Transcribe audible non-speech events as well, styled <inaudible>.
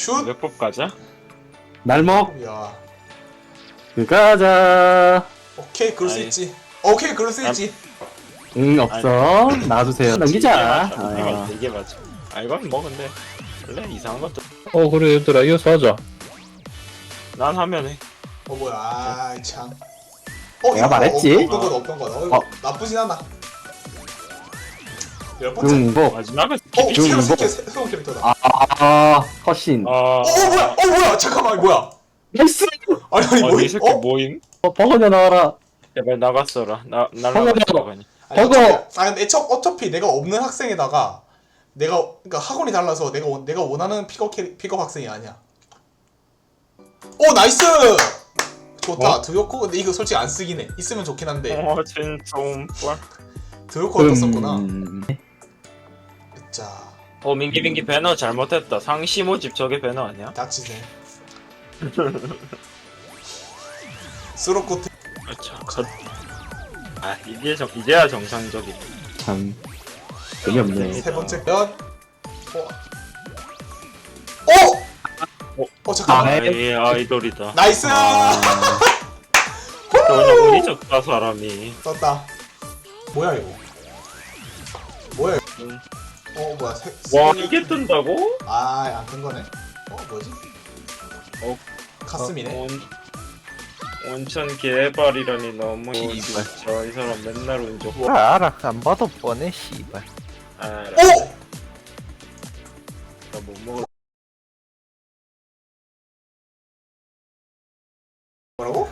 슛. 몇법 가자? 날먹 야. 그 가자 오케이 그럴 수 아이. 있지. 오케이 그럴 수 아, 있지. 응 없어 놔주세요 넘기자 이게 맞아. 이게 아, 맞아. 이게 맞아. 아 이건 뭐 근데 원래 이상한 것도 어 그래 얘들아 이어서 하자 난 하면 해. 어 뭐야. 아 참. 어, 내가 이거 말했지. 없- 없던 건 없던 건. 어, 이거 어. 나쁘진 않아. 열 번째. 중복 마지막에 어, 뭐. 캐 새로운 캐릭터다. 아, 아 컷신 아, 어, 뭐야? 어, 뭐야? 잠깐만, 이거 뭐야? 나이스 아니, 아니, 아니 뭐, 이 새끼 어? 뭐임? 어, 버거냐 나와라 제발 나갔어라. 나. 날라갔어 그냥. 아니, 버거. 어차피, 아, 근데 저, 어차피 내가 없는 학생에다가 내가, 그러니까 학원이 달라서 내가, 원- 내가 원하는 픽업 캐 픽업 학생이 아니야. 오, 나이스! 좋다. 어? 드요코, 근데 이거 솔직히 안 쓰긴 해. 있으면 좋긴 한데. 어 진짜 옴빨. 드요코가 또 썼구나. 음, 자, 어 민기 민기 배너 잘못했다. 상시 모집 저게 배너 아니야? 닥치세. <laughs> 스로코트. 그렇죠. 컷. 아 이제 정 이제야 정상적이네. 참 재미없네 세 번째 면. 어? 어? 어, 잠깐만. 아, 아이 아이돌이다. 나이스! 아, 그냥 운이 좋다 사람이. 떴다. 뭐야 이거? 뭐야 이거? 어 뭐야 세, 와 세, 이게 뜬다고? 아, 안 뜬 거네. 어, 뭐지? 어, 카스미네. 원- 원천 개발이라니 너무 어, 씨발. 진짜 이 사람 맨날 운적 아, 알아. 안 봐도 뻔해, 씨발. 아나못 오! 먹어 뭐라고?